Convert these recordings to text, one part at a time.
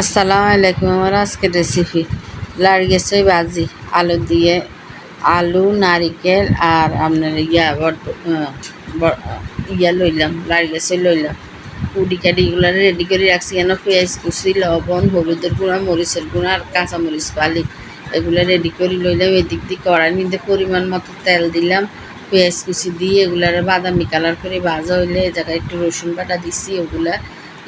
আসসালামু আলাইকুম, আমার আজকের রেসিপি লাড়ি গেছে ভাজি, আলু দিয়ে আলু, নারিকেল আর আপনার ইয়া ইয়া লইলাম লাড়ি গেছে লইলাম। কুড়ি কাটি এগুলো রেডি করে রাখছি কেন? পেঁয়াজ কুচি, লবণ, হলুদের গুঁড়া, মরিচের গুঁড়া আর কাঁচামরিচ পালি এগুলো রেডি করে লইলাম, এদিক দিয়ে কড়াই নিতে পরিমাণ মতো তেল দিলাম। পেঁয়াজ কুচি দিয়ে এগুলার বাদামি কালার করে ভাজা হইলে এ জায়গায় একটু রসুন বাটা দিছি, ওগুলা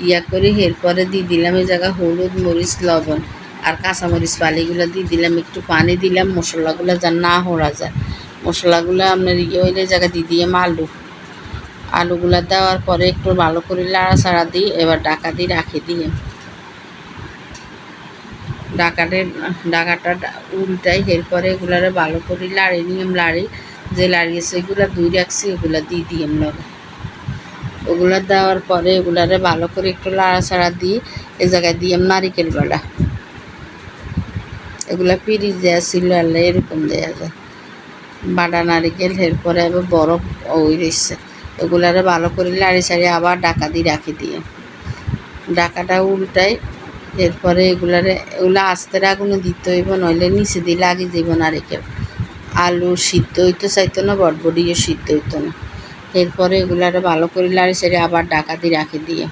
ইয়া করে, এরপরে দিয়ে দিলাম এই জায়গা হলুদ মরিচ, লবণ আর কাঁচামরিচ পালিগুলো দিয়ে দিলাম, একটু পানি দিলাম, মশলাগুলো যা না হরা যায়। মশলাগুলো আপনার ইয়ে হইলে এই জায়গায় দিয়ে দিলাম আলু, আলুগুলা দেওয়ার পরে একটু ভালো করে লাড়াচাড়া দিই, এবার ডাকা দিয়ে রাখি দিয়ে। ডাকাটে ডাকাটা উল্টাই, এরপরে এগুলারে ভালো করে লাড়ি নিয়ম লাড়ি, যে লাড়িয়েছে এগুলা দুই রাখছি, এগুলা দিয়ে দিই লগে ওগুলা দেওয়ার পরে এগুলারে ভালো করে একটু লাড়াচাড়া দিই, এ জায়গায় দিয়ে নারিকেল বাটা। এগুলা পিরিচ দেওয়া ছিল আল্লাহ এরকম দেওয়া যায়। বাটা নারিকেল, এরপরে আবার বরফ ওই রয়েছে। এগুলারে ভালো করে লাড়ি চাড়ি আবার ডাকা দিয়ে রাখি দিয়ে। ডাকাটা উল্টাই, এরপরে এগুলারে এগুলা আস্তে আগুনে দিতে হইব, নইলে নিচে দিয়ে লাগি যাইব নারিকেল। আলু সিদ্ধ হইতে চাইতো না বটবডিও সিদ্ধ হইতো না। এরপরে এগুলারে ভালো করে লাড়ি সেরে আবার ডাকাতি রাখি দিয়ে।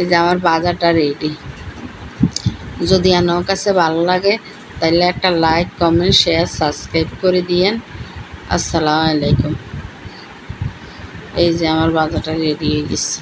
এই যে আমার বাজারটা রেডি যদি আমার কাছে ভালো লাগে তাহলে একটা লাইক কমেন্ট শেয়ার সাবস্ক্রাইব করে দিয়েন। আসসালামু আলাইকুম। এই যে আমার বাজারটা রেডি হয়ে গেছে।